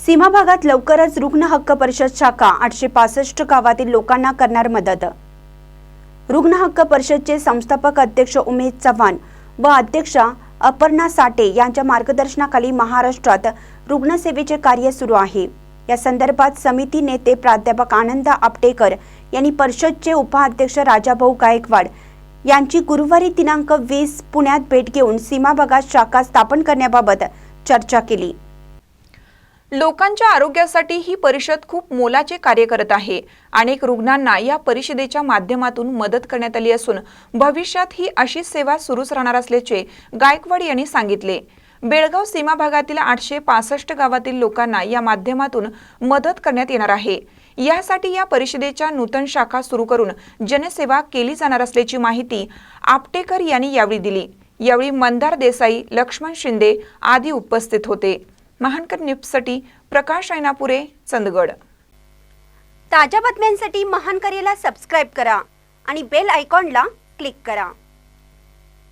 सीमा भागात लवकरच रुग्ण हक्क परिषद शाखा आठशे पासष्ट गावातील लोकांना करणार मदत. रुग्ण हक्क परिषदचे संस्थापक अध्यक्ष उमेश चव्हाण व अध्यक्षा अपर्णा साठे यांच्या मार्गदर्शनाखाली महाराष्ट्रात रुग्णसेवेचे कार्य सुरू आहे. या संदर्भात समिती नेते प्राध्यापक आनंद आपटेकर यांनी परिषदचे उपाध्यक्ष राजाभाऊ गायकवाड यांची गुरुवारी दिनांक वीस पुण्यात भेट घेऊन सीमा भागात शाखा स्थापन करण्याबाबत चर्चा केली. लोकांच्या आरोग्यासाठी ही परिषद खूप मोलाचे कार्य करत आहे. अनेक रुग्णांना या परिषदेच्या माध्यमातून मदत करण्यात आली असून भविष्यात ही अशीच सेवा सुरूच राहणार असल्याचे गायकवाड यांनी सांगितले. बेळगाव सीमा भागातील आठशे पासष्ट गावातील लोकांना या माध्यमातून मदत करण्यात येणार आहे. यासाठी या परिषदेच्या नूतन शाखा सुरू करून जनसेवा केली जाणार असल्याची माहिती आपटेकर यांनी यावेळी दिली. यावेळी मंदार देसाई लक्ष्मण शिंदे आदी उपस्थित होते. महानकर न्यूजसाठी प्रकाश ऐनापुरे चंदगड. ताज्या बातम्यांसाठी महानकरेला सबस्क्राईब करा आणि बेल आयकॉनला क्लिक करा.